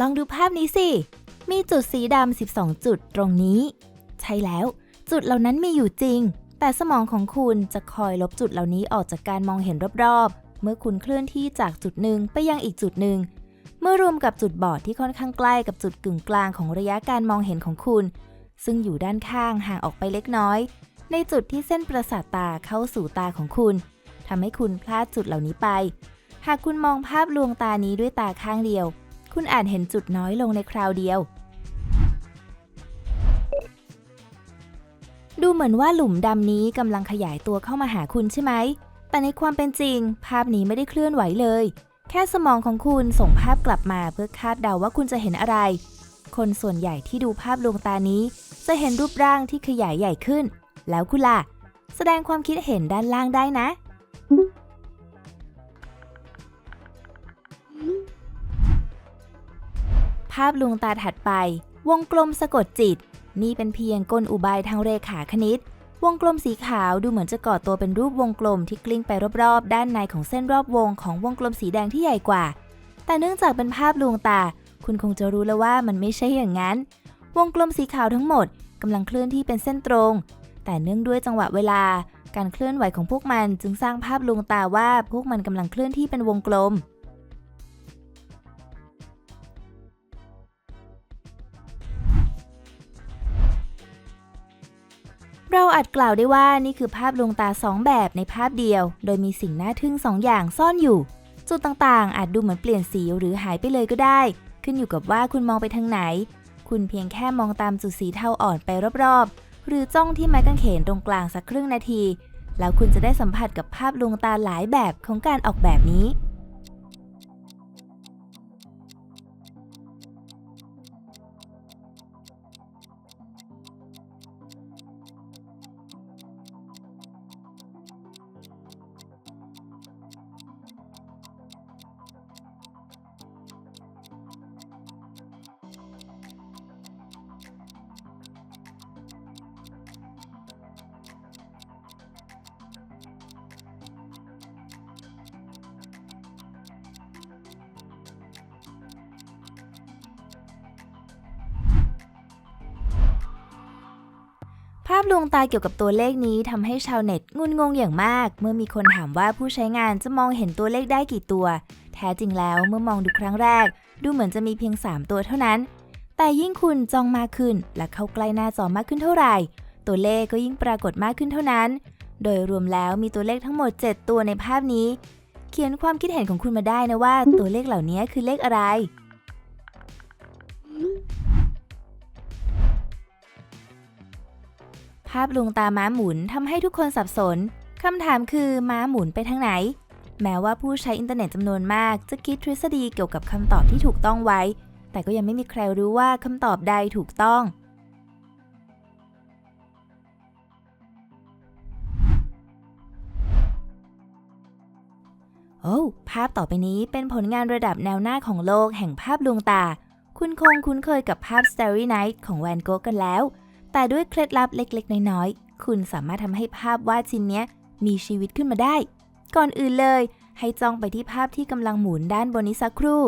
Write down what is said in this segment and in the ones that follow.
ลองดูภาพนี้สิ มีจุดสีดำ 12 จุดตรงนี้ ใช่แล้ว จุดเหล่านั้นมีอยู่จริง แต่สมองของคุณจะคอยลบจุดเหล่านี้ออกจากการมองเห็นรอบๆ เมื่อคุณเคลื่อนที่จากจุดหนึ่งไปยังอีกจุดหนึ่ง เมื่อรวมกับจุดบอดที่ค่อนข้างใกล้กับจุดกึ่งกลางของระยะการมองเห็นของคุณ ซึ่งอยู่ด้านข้างห่างออกไปเล็กน้อย ในจุดที่เส้นประสาทตาเข้าสู่ตาของคุณทำให้คุณพลาดจุดเหล่านี้ไป หากคุณมองภาพลวงตานี้ด้วยตาข้างเดียว คุณอาจเห็นจุดน้อยลงในคราวเดียว ดูเหมือนว่าหลุมดำนี้กำลังขยายตัวเข้ามาหาคุณใช่ไหม แต่ในความเป็นจริง ภาพนี้ไม่ได้เคลื่อนไหวเลย แค่สมองของคุณส่งภาพกลับมาเพื่อคาดเดาว่าคุณจะเห็นอะไร คนส่วนใหญ่ที่ดูภาพลวงตานี้ จะเห็นรูปร่างที่ขยายใหญ่ขึ้น แล้วคุณล่ะ แสดงความคิดเห็นด้านล่างได้นะาพลวงตาถัดไป วงกลมสะกดจิต นี่เป็นเพียงกลอุบายทางเรขาคณิต วงกลมสีขาวดูเหมือนจะก่อตัวเป็นรูปวงกลมที่กลิ้งไปรอบๆ ด้านในของเส้นรอบวงของวงกลมสีแดงที่ใหญ่กว่า แต่เนื่องจากเป็นภาพลวงตา คุณคงจะรู้แล้วว่ามันไม่ใช่อย่างนั้น วงกลมสีขาวทั้งหมดกำลังเคลื่อนที่เป็นเส้นตรง แต่เนื่องด้วยจังหวะเวลา การเคลื่อนไหวของพวกมันจึงสร้างภาพลวงตาว่าพวกมันกำลังเคลื่อนที่เป็นวงกลม เราอาจกล่าวได้ว่านี่คือภาพลวงตาสองแบบในภาพเดียว โดยมีสิ่งน่าทึ่งสองอย่างซ่อนอยู่ จุดต่างๆ อาจดูเหมือนเปลี่ยนสีหรือหายไปเลยก็ได้ ขึ้นอยู่กับว่าคุณมองไปทางไหน คุณเพียงแค่มองตามจุดสีเทาอ่อนไปรอบๆ หรือจ้องที่ไม้กางเขนตรงกลางสักครึ่งนาที แล้วคุณจะได้สัมผัสกับภาพลวงตาหลายแบบของการออกแบบนี้าพลวงตาเกี่ยวกับตัวเลขนี้ทำให้ชาวเน็ตงุนงงอย่างมาก เมื่อมีคนถามว่าผู้ใช้งานจะมองเห็นตัวเลขได้กี่ตัว แท้จริงแล้วเมื่อมองดูครั้งแรก ดูเหมือนจะมีเพียง 3 ตัวเท่านั้น แต่ยิ่งคุณจ้องมากขึ้น และเข้าใกล้หน้าจอมากขึ้นเท่าไหร่ ตัวเลขก็ยิ่งปรากฏมากขึ้นเท่านั้น โดยรวมแล้วมีตัวเลขทั้งหมด 7 ตัวในภาพนี้ เขียนความคิดเห็นของคุณมาได้นะว่า ตัวเลขเหล่านี้คือเลขอะไร ภาพลวงตาม้าหมุนทำให้ทุกคนสับสนคำถามคือม้าหมุนไปทางไหน แม้ว่าผู้ใช้อินเทอร์เน็ตจำนวนมาก จะคิดทฤษฎีเกี่ยวกับคำตอบที่ถูกต้องไว้ แต่ก็ยังไม่มีใครรู้ว่าคำตอบใดถูกต้อง โอ้ภาพต่อไปนี้เป็นผลงานระดับแนวหน้าของโลกแห่งภาพลวงตา คุณคงคุ้นเคยกับภาพ Starry Night ของแวนโกะกันแล้ว แต่ด้วยเคล็ดลับเล็กๆ น้อยๆ คุณสามารถทำให้ภาพวาดชิ้นนี้มีชีวิตขึ้นมาได้ ก่อนอื่นเลย ให้จ้องไปที่ภาพที่กำลังหมุนด้านบนนี้สักครู่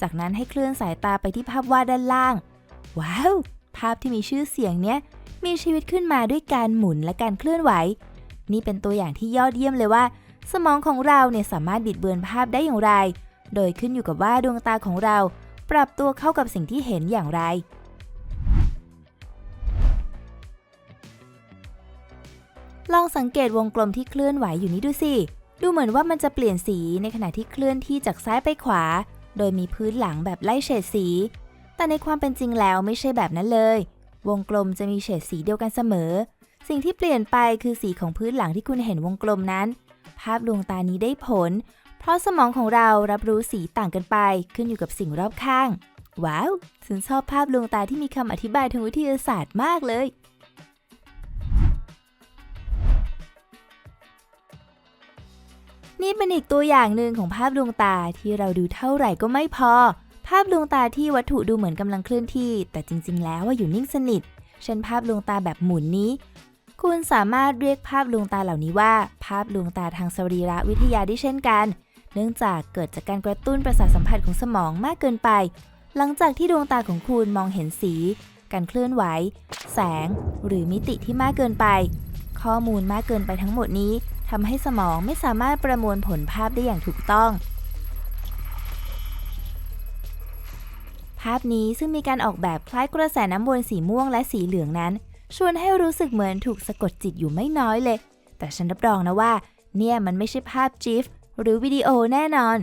จากนั้นให้เคลื่อนสายตาไปที่ภาพวาดด้านล่าง ว้าว ภาพที่มีชื่อเสียงเนี้ยมีชีวิตขึ้นมาด้วยการหมุนและการเคลื่อนไหว นี่เป็นตัวอย่างที่ยอดเยี่ยมเลยว่า สมองของเราเนี่ยสามารถบิดเบือนภาพได้อย่างไร โดยขึ้นอยู่กับว่าดวงตาของเรา ปรับตัวเข้ากับสิ่งที่เห็นอย่างไร ลองสังเกตวงกลมที่เคลื่อนไหวอยู่นี้ดูสิ ดูเหมือนว่ามันจะเปลี่ยนสีในขณะที่เคลื่อนที่จากซ้ายไปขวา โดยมีพื้นหลังแบบไล่เฉดสี แต่ในความเป็นจริงแล้วไม่ใช่แบบนั้นเลย วงกลมจะมีเฉดสีเดียวกันเสมอ สิ่งที่เปลี่ยนไปคือสีของพื้นหลังที่คุณเห็นวงกลมนั้น ภาพดวงตานี้ได้ผล เพราะสมองของเรารับรู้สีต่างกันไป ขึ้นอยู่กับสิ่งรอบข้าง ว้าวฉันชอบภาพดวงตาที่มีคำอธิบายทางวิทยาศาสตร์มากเลยนี่เป็นอีกตัวอย่างหนึ่งของภาพดวงตาที่เราดูเท่าไหร่ก็ไม่พอ ภาพดวงตาที่วัตถุดูเหมือนกำลังเคลื่อนที่ แต่จริง ๆ แล้วว่าอยู่นิ่งสนิท เช่นภาพดวงตาแบบหมุนนี้ คุณสามารถเรียกภาพดวงตาเหล่านี้ว่า ภาพดวงตาทางสรีระวิทยาได้เช่นกัน เนื่องจากเกิดจากการกระตุ้นประสาทสัมผัสของสมองมากเกินไป หลังจากที่ดวงตาของคุณมองเห็นสี การเคลื่อนไหว แสง หรือมิติที่มากเกินไป ข้อมูลมากเกินไปทั้งหมดนี้ทำให้สมองไม่สามารถประมวลผลภาพได้อย่างถูกต้อง ภาพนี้ซึ่งมีการออกแบบคล้ายกระแสน้ำวนสีม่วงและสีเหลืองนั้น ชวนให้รู้สึกเหมือนถูกสะกดจิตอยู่ไม่น้อยเลย แต่ฉันรับรองนะว่า เนี่ยมันไม่ใช่ภาพจิฟหรือวิดีโอแน่นอน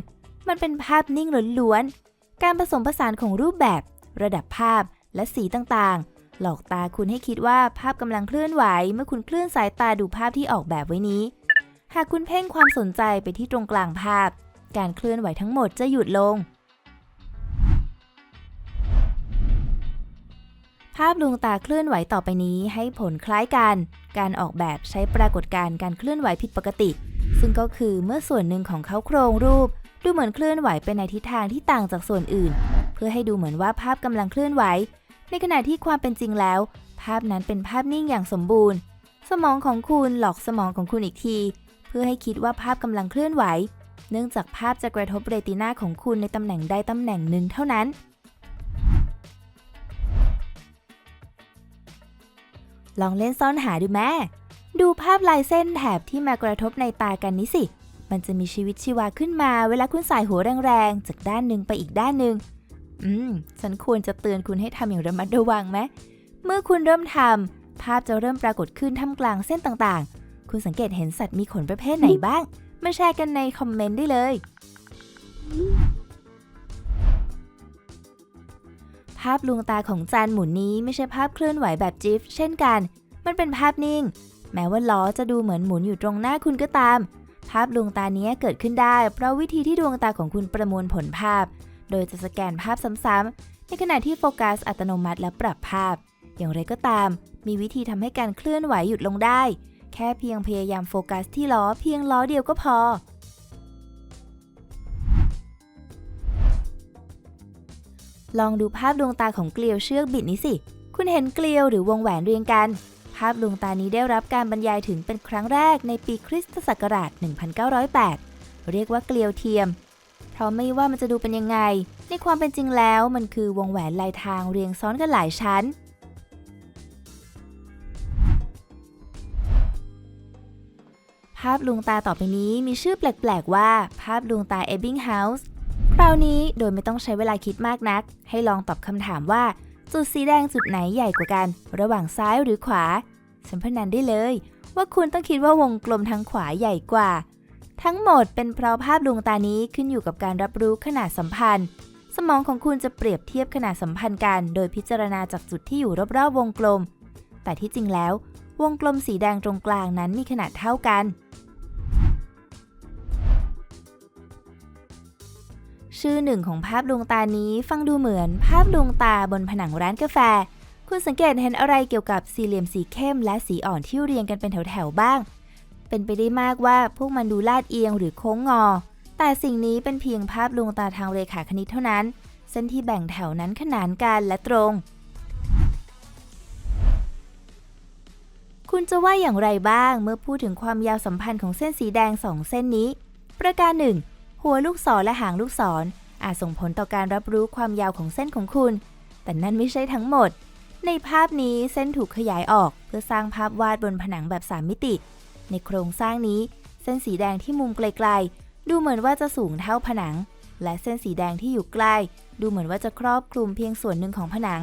มันเป็นภาพนิ่งล้วนๆ การผสมผสานของรูปแบบ ระดับภาพและสีต่างๆ หลอกตาคุณให้คิดว่าภาพกำลังเคลื่อนไหว เมื่อคุณเคลื่อนสายตาดูภาพที่ออกแบบไว้นี้ หากคุณเพ่งความสนใจไปที่ตรงกลางภาพ การเคลื่อนไหวทั้งหมดจะหยุดลง ภาพดวงตาเคลื่อนไหวต่อไปนี้ให้ผลคล้ายกัน การออกแบบใช้ปรากฏการณ์การเคลื่อนไหวผิดปกติ ซึ่งก็คือเมื่อส่วนหนึ่งของเขาโครงรูป ดูเหมือนเคลื่อนไหวไปในทิศทางที่ต่างจากส่วนอื่น เพื่อให้ดูเหมือนว่าภาพกำลังเคลื่อนไหว ในขณะที่ความเป็นจริงแล้ว ภาพนั้นเป็นภาพนิ่งอย่างสมบูรณ์ สมองของคุณหลอกสมองของคุณอีกที เพื่อให้คิดว่าภาพกำลังเคลื่อนไหว เนื่องจากภาพจะกระทบเรตินาของคุณในตำแหน่งใดตำแหน่งหนึ่งเท่านั้น ลองเล่นซ่อนหาดูแม่ดูภาพลายเส้นแถบที่มากระทบในตากันนี้สิ มันจะมีชีวิตชีวาขึ้นมาเวลาคุณสายหัวแรงๆ จากด้านหนึ่งไปอีกด้านหนึ่ง อืม ฉันควรจะเตือนคุณให้ทำอย่างระมัดระวังไหม เมื่อคุณเริ่มทำภาพจะเริ่มปรากฏขึ้นท่ามกลางเส้นต่างๆ คุณสังเกตเห็นสัตว์มีขนประเภทไหนบ้าง มาแชร์กันในคอมเมนต์ได้เลยาพลวงตาของจานหมุนนี้ไม่ใช่ภาพเคลื่อนไหวแบบจิฟเช่นกัน มันเป็นภาพนิ่ง แม้ว่าล้อจะดูเหมือนหมุนอยู่ตรงหน้าคุณก็ตาม ภาพดวงตานี้เกิดขึ้นได้ เพราะวิธีที่ดวงตาของคุณประมวลผลภาพ โดยจะสแกนภาพซ้ำๆในขณะที่โฟกัสอัตโนมัติและปรับภาพ อย่างไรก็ตาม มีวิธีทำให้การเคลื่อนไหวหยุดลงได้ แค่เพียงพยายามโฟกัสที่ล้อเพียงล้อเดียวก็พอ ลองดูภาพดวงตาของเกลียวเชือกบิดนี้สิ คุณเห็นเกลียวหรือวงแหวนเรียงกัน ภาพดวงตานี้ได้รับการบรรยายถึงเป็นครั้งแรกในปีคริสตศักราช 1908 เรียกว่าเกลียวเทียม เพราะไม่ว่ามันจะดูเป็นยังไง ในความเป็นจริงแล้วมันคือวงแหวนลายทางเรียงซ้อนกันหลายชั้น ภาพดวงตาต่อไปนี้มีชื่อแปลกๆว่า ภาพดวงตาเอ b บิงเฮาส์ คราวนี้โดยไม่ต้องใช้เวลาคิดมากนัก ให้ลองตอบคำถามว่า จุดสีแดงจุดไหนใหญ่กว่ากัน ระหว่างซ้ายหรือขวาฉันพนันได้เลย ว่าคุณต้องคิดว่าวงกลมทางขวาใหญ่กว่า ทั้งหมดเป็นเพราะภาพดวงตานี้ขึ้นอยู่กับการรับรู้ขนาดสัมพันธ์ สมองของคุณจะเปรียบเทียบขนาดสัมพันธ์กัน โดยพิจารณาจากจุดที่อยู่รอบๆวงกลม แต่ที่จริงแล้ว วงกลมสีแดงตรงกลางนั้นมีขนาดเท่ากัน ชื่อหนึ่งของภาพดวงตานี้ฟังดูเหมือนภาพดวงตาบนผนังร้านกาแฟ คุณสังเกตเห็นอะไรเกี่ยวกับสี่เหลี่ยมสีเข้มและสีอ่อนที่เรียงกันเป็นแถวๆบ้าง เป็นไปได้มากว่าพวกมันดูลาดเอียงหรือโค้งงอ แต่สิ่งนี้เป็นเพียงภาพดวงตาทางเรขาคณิตเท่านั้น เส้นที่แบ่งแถวนั้นขนานกันและตรง คุณจะว่าอย่างไรบ้างเมื่อพูดถึงความยาวสัมพันธ์ของเส้นสีแดงสองเส้นนี้ ประการหนึ่ง หัวลูกศรและหางลูกศรอาจส่งผลต่อการรับรู้ความยาวของเส้นของคุณ แต่นั่นไม่ใช่ทั้งหมด ในภาพนี้เส้นถูกขยายออกเพื่อสร้างภาพวาดบนผนังแบบ 3 มิติ ในโครงสร้างนี้ เส้นสีแดงที่มุมไกลๆ ดูเหมือนว่าจะสูงเท่าผนัง และเส้นสีแดงที่อยู่ใกล้ ดูเหมือนว่าจะครอบคลุมเพียงส่วนหนึ่งของผนัง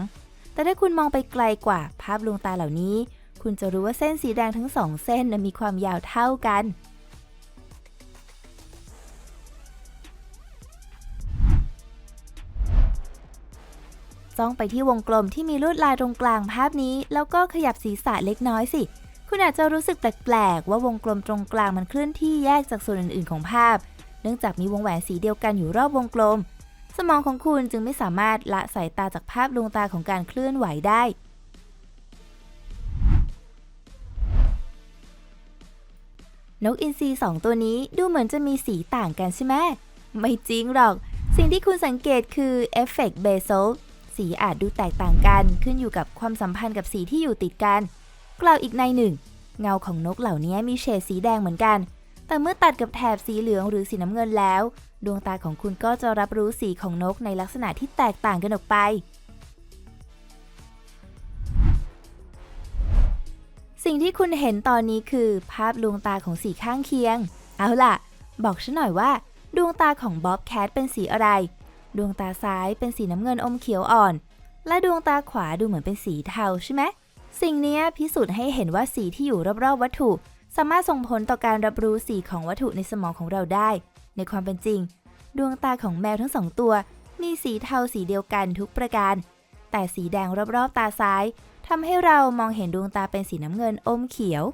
แต่ถ้าคุณมองไปไกลกว่าภาพลวงตาเหล่านี้ คุณจะรู้ว่าเส้นสีแดงทั้งสองเส้นนั้นมีความยาวเท่ากัน จ้องไปที่วงกลมที่มีลวดลายตรงกลางภาพนี้ แล้วก็ขยับศีรษะเล็กน้อยสิ คุณอาจจะรู้สึกแปลกๆว่าวงกลมตรงกลางมันเคลื่อนที่แยกจากส่วนอื่นๆ ของภาพ เนื่องจากมีวงแหวนสีเดียวกันอยู่รอบวงกลม สมองของคุณจึงไม่สามารถละสายตาจากภาพดวงตาของการเคลื่อนไหวได้ นกอินทรีสองตัวนี้ดูเหมือนจะมีสีต่างกันใช่ไหมไม่จริงหรอก สิ่งที่คุณสังเกตคือเอฟเฟกต์เบโซ สีอาจดูแตกต่างกันขึ้นอยู่กับความสัมพันธ์กับสีที่อยู่ติดกัน กล่าวอีกในหนึ่ง เงาของนกเหล่านี้มีเฉดสีแดงเหมือนกัน แต่เมื่อตัดกับแถบสีเหลืองหรือสีน้ำเงินแล้ว ดวงตาของคุณก็จะรับรู้สีของนกในลักษณะที่แตกต่างกันออกไป สิ่งที่คุณเห็นตอนนี้คือ ภาพดวงตาของสีข้างเคียง เอาล่ะ บอกฉันหน่อยว่า ดวงตาของบ๊อบแคทเป็นสีอะไร ดวงตาซ้ายเป็นสีน้ำเงินอมเขียวอ่อน และดวงตาขวาดูเหมือนเป็นสีเทาใช่ไหมสิ่งนี้พิสูจน์ให้เห็นว่าสีที่อยู่รอบๆวัตถุ สามารถส่งผลต่อการรับรู้สีของวัตถุในสมองของเราได้ ในความเป็นจริง ดวงตาของแมวทั้งสองตัว มีสีเทาสีเดียวกันทุกประการ แต่สีแดงรอบๆตาซ้ายทำให้เรามองเห็นดวงตาเป็นสีน้ำเงินอมเขียว